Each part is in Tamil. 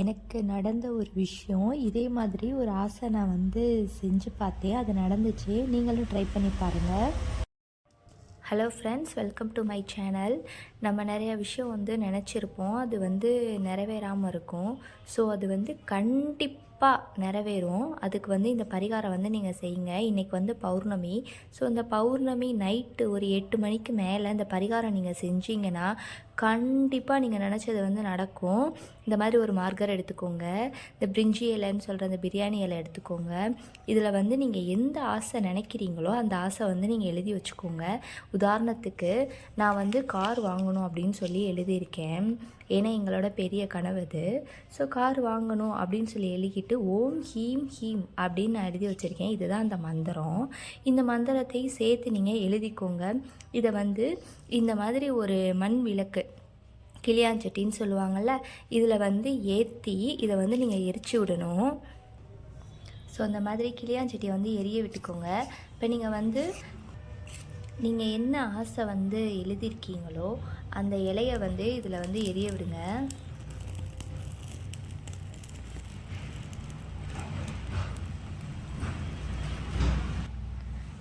எனக்கு நடந்த ஒரு விஷயம் இதே மாதிரி ஒரு ஆசை நான் வந்து செஞ்சு பார்த்தேன். அது நடந்துச்சு. நீங்களும் ட்ரை பண்ணி பாருங்கள் hello friends welcome to my channel நம்ம நிறைய விஷயம் வந்து நினச்சிருப்போம். அது வந்து நிறைவேறாமல் இருக்கும். ஸோ அது வந்து கண்டிப்பாக நிறைவேறும். அதுக்கு வந்து இந்த பரிகாரம் வந்து நீங்கள் செய்யுங்க. இன்றைக்கி வந்து பௌர்ணமி. ஸோ இந்த பௌர்ணமி நைட்டு ஒரு எட்டு மணிக்கு மேலே இந்த பரிகாரம் நீங்கள் செஞ்சீங்கன்னா கண்டிப்பாக நீங்கள் நினச்சது வந்து நடக்கும். இந்த மாதிரி ஒரு மார்க்கர் எடுத்துக்கோங்க. இந்த பிரிஞ்சி இலைன்னு சொல்கிற அந்த பிரியாணி இலை எடுத்துக்கோங்க. இதில் வந்து நீங்கள் எந்த ஆசை நினைக்கிறீங்களோ அந்த ஆசை வந்து நீங்கள் எழுதி வச்சுக்கோங்க. உதாரணத்துக்கு நான் வந்து கார் வாங்கணும் அப்படின்னு சொல்லி எழுதியிருக்கேன். ஏன்னா எங்களோட பெரிய கனவு அது. ஸோ கார் வாங்கணும் அப்படின்னு சொல்லி எழுதிக்கிட்டு ஓம் ஹீம் ஹீம் அப்படின்னு நான் எழுதி வச்சுருக்கேன். இதுதான் அந்த மந்திரம். இந்த மந்திரத்தை சேர்த்து நீங்கள் எழுதிக்கோங்க. இதை வந்து இந்த மாதிரி ஒரு மண் விளக்கு கிளியாஞ்சட்டின்னு சொல்லுவாங்கள்ல இதில் வந்து ஏற்றி இதை வந்து நீங்கள் எரிச்சு விடணும். ஸோ அந்த மாதிரி கிளியாஞ்சட்டியை வந்து எரிய விட்டுக்கோங்க. இப்போ நீங்கள் வந்து நீங்கள் என்ன ஆசை வந்து எழுதியிருக்கீங்களோ அந்த இலையை வந்து இதில் வந்து எரிய விடுங்க.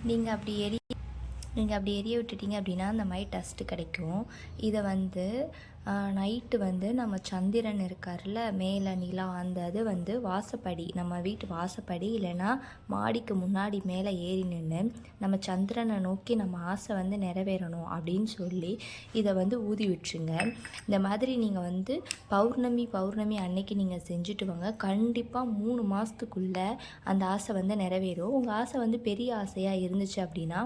நீங்கள் அப்படி எரி நீங்கள் அப்படி எரிய விட்டுட்டீங்க அப்படின்னா அந்த மாதிரி டஸ்ட்டு கிடைக்கும். இதை வந்து நைட்டு வந்து நம்ம சந்திரன் இருக்கார்ல மேலே நிலா அந்த இது வந்து வாசப்படி நம்ம வீட்டு வாசப்படி இல்லைன்னா மாடிக்கு முன்னாடி மேலே ஏறி நின்று நம்ம சந்திரனை நோக்கி நம்ம ஆசை வந்து நிறைவேறணும் அப்படின்னு சொல்லி இதை வந்து ஊதி விட்டுருங்க. இந்த மாதிரி நீங்கள் வந்து பௌர்ணமி பௌர்ணமி அன்னைக்கு நீங்கள் செஞ்சுட்டு வாங்க. கண்டிப்பாக மூணு மாதத்துக்குள்ளே அந்த ஆசை வந்து நிறைவேறும். உங்கள் ஆசை வந்து பெரிய ஆசையாக இருந்துச்சு அப்படின்னா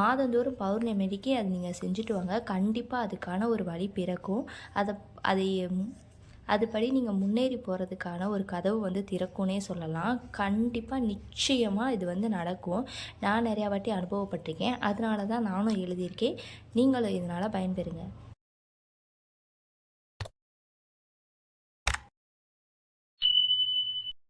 மாதந்தோறும் பௌர்ணமிக்கு அது நீங்கள் செஞ்சுட்டு வாங்க. கண்டிப்பாக அதுக்கான ஒரு வழி பிறக்கும். அதை அதை அதுபடி நீங்கள் முன்னேறி போகிறதுக்கான ஒரு கதவு வந்து திறக்கும்னே சொல்லலாம். கண்டிப்பாக நிச்சயமாக இது வந்து நடக்கும். நான் நிறையா வாட்டி அனுபவப்பட்டிருக்கேன். அதனால தான் நானும் எழுதியிருக்கேன். நீங்களும் இதனால் பயன்பெறுங்க.